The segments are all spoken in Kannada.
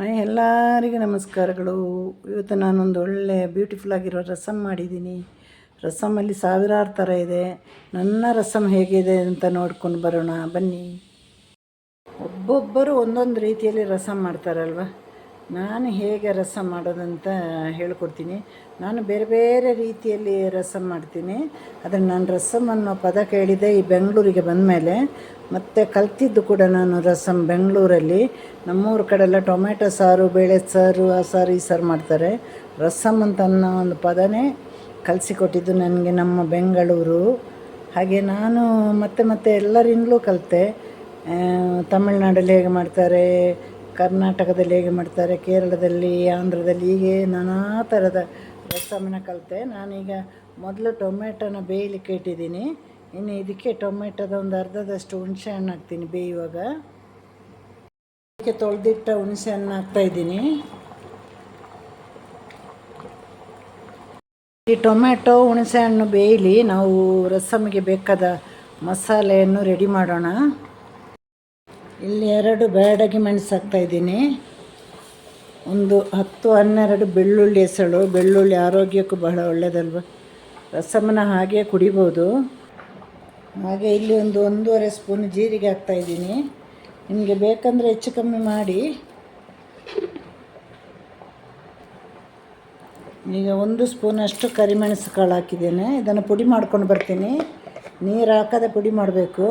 ಹಾಯ್, ಎಲ್ಲರಿಗೂ ನಮಸ್ಕಾರಗಳು. ಇವತ್ತು ನಾನೊಂದು ಒಳ್ಳೆ ಬ್ಯೂಟಿಫುಲ್ ಆಗಿರೋ ರಸಮ್ ಮಾಡಿದ್ದೀನಿ. ರಸಮಲ್ಲಿ ಸಾವಿರಾರು ಥರ ಇದೆ. ನನ್ನ ರಸಮ್ ಹೇಗಿದೆ ಅಂತ ನೋಡ್ಕೊಂಡು ಬರೋಣ. ಬನ್ನಿ. ಒಬ್ಬೊಬ್ಬರು ಒಂದೊಂದು ರೀತಿಯಲ್ಲಿ ರಸಮ್ ಮಾಡ್ತಾರಲ್ವ? ನಾನು ಹೇಗೆ ರಸ ಮಾಡೋದಂತ ಹೇಳ್ಕೊಡ್ತೀನಿ. ನಾನು ಬೇರೆ ಬೇರೆ ರೀತಿಯಲ್ಲಿ ರಸಮ್ ಮಾಡ್ತೀನಿ. ಆದರೆ ನಾನು ರಸಮ್ ಅನ್ನೋ ಪದ ಕೇಳಿದೆ ಈ ಬೆಂಗಳೂರಿಗೆ ಬಂದ ಮೇಲೆ ಮತ್ತು ಕಲ್ತಿದ್ದು ಕೂಡ ನಾನು ರಸಮ್ ಬೆಂಗಳೂರಲ್ಲಿ. ನಮ್ಮೂರ ಕಡೆ ಎಲ್ಲ ಟೊಮೆಟೊ ಸಾರು, ಬೇಳೆ ಸಾರು, ಆ ಸಾರು, ಈ ಸಾರು ಮಾಡ್ತಾರೆ. ರಸಮ್ ಅಂತ ಅನ್ನೋ ಒಂದು ಪದನೇ ಕಲಿಸಿಕೊಟ್ಟಿದ್ದು ನನಗೆ ನಮ್ಮ ಬೆಂಗಳೂರು. ಹಾಗೆ ನಾನು ಮತ್ತೆ ಮತ್ತೆ ಎಲ್ಲರಿಂದಲೂ ಕಲಿತೆ. ತಮಿಳ್ನಾಡಲ್ಲಿ ಹೇಗೆ ಮಾಡ್ತಾರೆ ಕರ್ನಾಟಕದಲ್ಲಿ ಹೇಗೆ ಮಾಡ್ತಾರೆ, ಕೇರಳದಲ್ಲಿ, ಆಂಧ್ರದಲ್ಲಿ ಹೀಗೆ ನಾನಾ ಥರದ ರಸಮನ್ನ ಕಲಿತೆ. ನಾನೀಗ ಮೊದಲು ಟೊಮೆಟೊನ ಬೇಯಲಿಕ್ಕೆ ಇಟ್ಟಿದ್ದೀನಿ. ಇನ್ನು ಇದಕ್ಕೆ ಟೊಮೆಟೊದ ಒಂದು ಅರ್ಧದಷ್ಟು ಹುಣಸೆ ಹಣ್ಣು ಹಾಕ್ತೀನಿ ಬೇಯುವಾಗ. ಅದಕ್ಕೆ ತೊಳೆದಿಟ್ಟ ಹುಣಸೆ ಹಣ್ಣು ಹಾಕ್ತಾಯಿದ್ದೀನಿ ಈ ಟೊಮೆಟೊ, ಹುಣಸೆ ಹಣ್ಣು ಬೇಯಲಿ, ನಾವು ರಸಮಿಗೆ ಬೇಕಾದ ಮಸಾಲೆಯನ್ನು ರೆಡಿ ಮಾಡೋಣ. ಇಲ್ಲಿ ಎರಡು ಬ್ಯಾಡಗಿ ಮೆಣಸು ಹಾಕ್ತಾ ಇದ್ದೀನಿ. ಒಂದು ಹತ್ತು, ಹನ್ನೆರಡು ಬೆಳ್ಳುಳ್ಳಿ ಹೆಸಳು. ಬೆಳ್ಳುಳ್ಳಿ ಆರೋಗ್ಯಕ್ಕೂ ಬಹಳ ಒಳ್ಳೆಯದಲ್ವ ರಸಮನ್ನ ಹಾಗೆ ಕುಡಿಬೋದು. ಹಾಗೆ ಇಲ್ಲಿ ಒಂದು ಒಂದೂವರೆ ಸ್ಪೂನ್ ಜೀರಿಗೆ ಹಾಕ್ತಾ ಇದ್ದೀನಿ. ನಿಮಗೆ ಬೇಕಂದರೆ ಹೆಚ್ಚು ಕಮ್ಮಿ ಮಾಡಿ. ಈಗ ಒಂದು ಸ್ಪೂನಷ್ಟು ಕರಿಮೆಣಸು ಕಾಳು ಹಾಕಿದ್ದೇನೆ. ಇದನ್ನು ಪುಡಿ ಮಾಡ್ಕೊಂಡು ಬರ್ತೀನಿ. ನೀರು ಹಾಕದೆ ಪುಡಿ ಮಾಡಬೇಕು.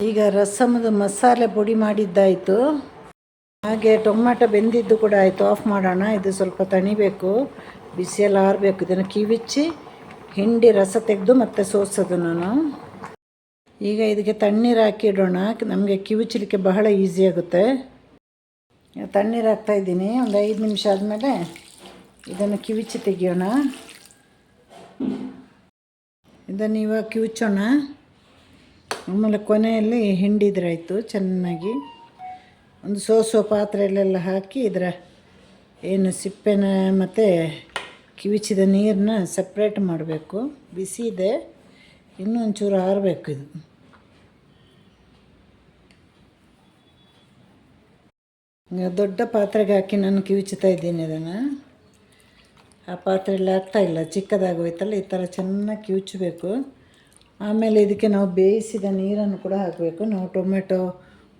ಈಗ ರಸಮದ ಮಸಾಲೆ ಪುಡಿ ಮಾಡಿದ್ದಾಯಿತು. ಹಾಗೆ ಟೊಮ್ಯಾಟೊ ಬೆಂದಿದ್ದು ಕೂಡ ಆಯಿತು. ಆಫ್ ಮಾಡೋಣ. ಇದು ಸ್ವಲ್ಪ ತಣಿಬೇಕು. ಬಿಸಿಯಲ್ಲಿ ಆರಬೇಕು. ಇದನ್ನು ಕಿವಿಚ್ಚಿ ಹಿಂಡಿ ರಸ ತೆಗೆದು ಮತ್ತೆ ಸೋಸೋದು ನಾನು. ಈಗ ಇದಕ್ಕೆ ತಣ್ಣೀರು ಹಾಕಿಡೋಣ ನಮಗೆ ಕಿವಿಚಲಿಕ್ಕೆ ಬಹಳ ಈಸಿ ಆಗುತ್ತೆ. ತಣ್ಣೀರು ಹಾಕ್ತಾಯಿದ್ದೀನಿ ಒಂದು ಐದು ನಿಮಿಷ ಆದಮೇಲೆ ಇದನ್ನು ಕಿವಿಚಿ ತೆಗಿಯೋಣ. ಇದನ್ನು ಇವಾಗ ಕಿವುಚೋಣ ಆಮೇಲೆ ಕೊನೆಯಲ್ಲಿ ಹಿಂಡಿದ್ರಾಯಿತು ಚೆನ್ನಾಗಿ. ಒಂದು ಸೋಸೋ ಪಾತ್ರೆಯಲ್ಲೆಲ್ಲ ಹಾಕಿ ಇದರ ಏನು ಸಿಪ್ಪೆನ ಮತ್ತು ಕಿವಿಚಿದ ನೀರನ್ನ ಸಪ್ರೇಟ್ ಮಾಡಬೇಕು. ಬಿಸಿ ಇದೆ ಇನ್ನೂ ಒಂಚೂರು ಆರಬೇಕು ಇದು. ದೊಡ್ಡ ಪಾತ್ರೆಗೆ ಹಾಕಿ ನಾನು ಕಿವಿಚುತ್ತಾ ಇದ್ದೀನಿ ಅದನ್ನು. ಆ ಪಾತ್ರೆಯಲ್ಲಿ ಆಗ್ತಾಯಿಲ್ಲ ಚಿಕ್ಕದಾಗೋಯ್ತಲ್ಲ, ಈ ಥರ ಚೆನ್ನಾಗಿ ಕಿವುಚಬೇಕು. ಆಮೇಲೆ ಇದಕ್ಕೆ ನಾವು ಬೇಯಿಸಿದ ನೀರನ್ನು ಕೂಡ ಹಾಕಬೇಕು. ನಾವು ಟೊಮೆಟೊ,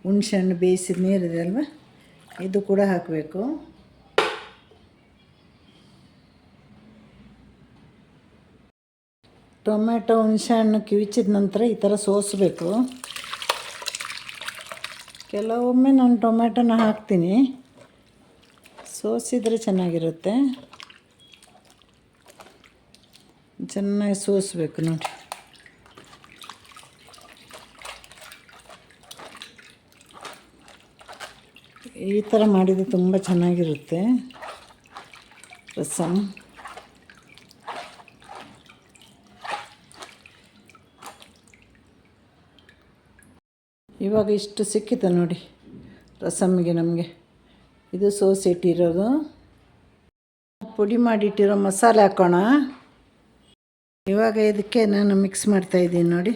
ಹುಣ್ಸೆಹಣ್ಣು ಬೇಯಿಸಿದ ನೀರಿದೆ ಅಲ್ವ? ಇದು ಕೂಡ ಹಾಕಬೇಕು. ಟೊಮೆಟೊ, ಹುಣಸೆಹಣ್ಣು ಕಿವಿಚಿದ ನಂತರ ಈ ಥರ ಸೋಸಬೇಕು. ಕೆಲವೊಮ್ಮೆ ನಾನು ಟೊಮೆಟೊನ ಹಾಕ್ತೀನಿ. ಸೋಸಿದರೆ ಚೆನ್ನಾಗಿರುತ್ತೆ. ಚೆನ್ನಾಗಿ ಸೋಸಬೇಕು ನೋಡಿ. ಈ ಥರ ಮಾಡಿದರೆ ತುಂಬ ಚೆನ್ನಾಗಿರುತ್ತೆ. ರಸಮ್ ಇವಾಗ ಇಷ್ಟು ಸಿಕ್ಕಿತು ನೋಡಿ ರಸಮ್ಗೆ ನಮಗೆ. ಇದು ಸೋಸ್ ಇಟ್ಟಿರೋದು. ಪುಡಿ ಮಾಡಿಟ್ಟಿರೋ ಮಸಾಲೆ ಹಾಕೋಣ. ಇವಾಗ ಇದಕ್ಕೆ ನಾನು ಮಿಕ್ಸ್ ಮಾಡ್ತಾಯಿದ್ದೀನಿ ನೋಡಿ.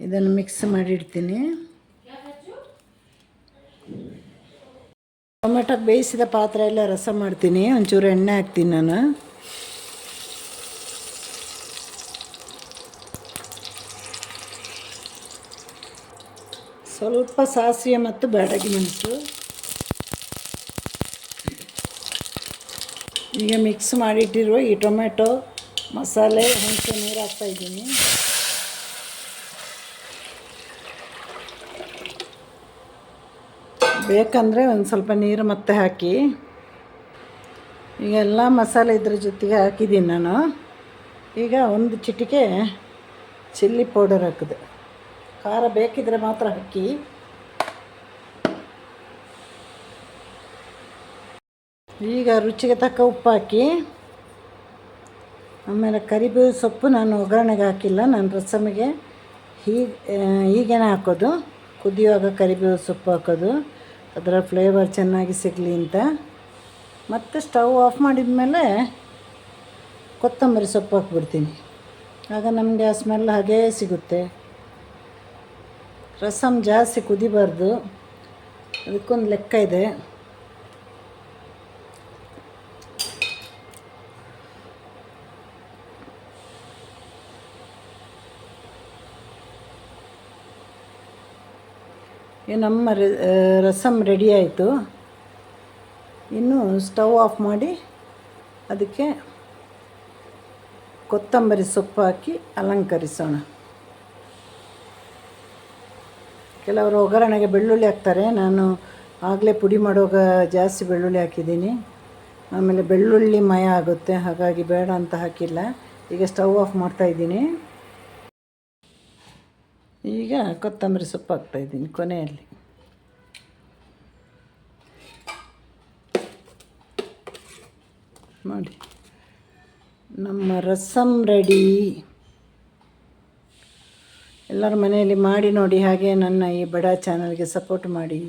ಇದನ್ನು ಮಿಕ್ಸ್ ಮಾಡಿಡ್ತೀನಿ. ಟೊಮೆಟೊ ಬೇಯಿಸಿದ ಪಾತ್ರೆ ಎಲ್ಲ ರಸ ಮಾಡ್ತೀನಿ. ಒಂಚೂರು ಎಣ್ಣೆ ಹಾಕ್ತೀನಿ ನಾನು. ಸ್ವಲ್ಪ ಸಾಸಿವೆ ಮತ್ತು ಬ್ಯಾಡಗಿ ಮೆಣಸು. ಈಗ ಮಿಕ್ಸ್ ಮಾಡಿಟ್ಟಿರುವ ಈ ಟೊಮೆಟೊ ಮಸಾಲೆ ಹುಣಸೆ ನೀರು ಹಾಕ್ತಾಯಿದ್ದೀನಿ ಬೇಕಂದರೆ ಒಂದು ಸ್ವಲ್ಪ ನೀರು ಮತ್ತೆ ಹಾಕಿ. ಈಗ ಎಲ್ಲ ಮಸಾಲೆ ಇದ್ರ ಜೊತೆಗೆ ಹಾಕಿದ್ದೀನಿ ನಾನು. ಈಗ ಒಂದು ಚಿಟಿಕೆ ಚಿಲ್ಲಿ ಪೌಡರ್ ಹಾಕಿದೆ. ಖಾರ ಬೇಕಿದ್ರೆ ಮಾತ್ರ ಹಾಕಿ. ಈಗ ರುಚಿಗೆ ತಕ್ಕ ಉಪ್ಪು ಹಾಕಿ. ಆಮೇಲೆ ಕರಿಬೇವು ಸೊಪ್ಪು ನಾನು ಒಗ್ಗರಣೆಗೆ ಹಾಕಿಲ್ಲ, ನಾನು ರಸಮಿಗೆ ಹೀಗೆ ಹೀಗೇನೆ ಹಾಕೋದು. ಕುದಿಯುವಾಗ ಕರಿಬೇವು ಸೊಪ್ಪು ಹಾಕೋದು. ಅದರ ಫ್ಲೇವರ್ ಚೆನ್ನಾಗಿ ಸಿಗಲಿ ಅಂತ. ಮತ್ತು ಸ್ಟವ್ ಆಫ್ ಮಾಡಿದ ಮೇಲೆ ಕೊತ್ತಂಬರಿ ಸೊಪ್ಪು ಹಾಕ್ಬಿಡ್ತೀನಿ. ಆಗ ನಮಗೆ ಆ ಸ್ಮೆಲ್ ಹಾಗೇ ಸಿಗುತ್ತೆ. ರಸಮ್ ಜಾಸ್ತಿ ಕುದಿಬಾರ್ದು. ಅದಕ್ಕೊಂದು ಲೆಕ್ಕ ಇದೆ. ನಮ್ಮ ರಸಮ್ ರೆಡಿ ಆಯಿತು. ಇನ್ನು ಸ್ಟವ್ ಆಫ್ ಮಾಡಿ ಅದಕ್ಕೆ ಕೊತ್ತಂಬರಿ ಸೊಪ್ಪು ಹಾಕಿ ಅಲಂಕರಿಸೋಣ. ಕೆಲವರು ಒಗ್ಗರಣೆಗೆ ಬೆಳ್ಳುಳ್ಳಿ ಹಾಕ್ತಾರೆ. ನಾನು ಆಗಲೇ ಪುಡಿ ಮಾಡುವಾಗ ಜಾಸ್ತಿ ಬೆಳ್ಳುಳ್ಳಿ ಹಾಕಿದ್ದೀನಿ. ಆಮೇಲೆ ಬೆಳ್ಳುಳ್ಳಿ ಮಯ ಆಗುತ್ತೆ, ಹಾಗಾಗಿ ಬೇಡ ಅಂತ ಹಾಕಿಲ್ಲ. ಈಗ ಸ್ಟವ್ ಆಫ್ ಮಾಡ್ತಾಯಿದ್ದೀನಿ ಈಗ ಕೊತ್ತಂಬರಿ ಸೊಪ್ಪು ಹಾಕ್ತಾಯಿದ್ದೀನಿ ಕೊನೆಯಲ್ಲಿ. ನೋಡಿ, ನಮ್ಮ ರಸಮ್ ರೆಡಿ. ಎಲ್ಲರ ಮನೆಯಲ್ಲಿ ಮಾಡಿ ನೋಡಿ ಹಾಗೆ ನನ್ನ ಈ ಬಡ ಚಾನಲ್ಗೆ ಸಪೋರ್ಟ್ ಮಾಡಿ.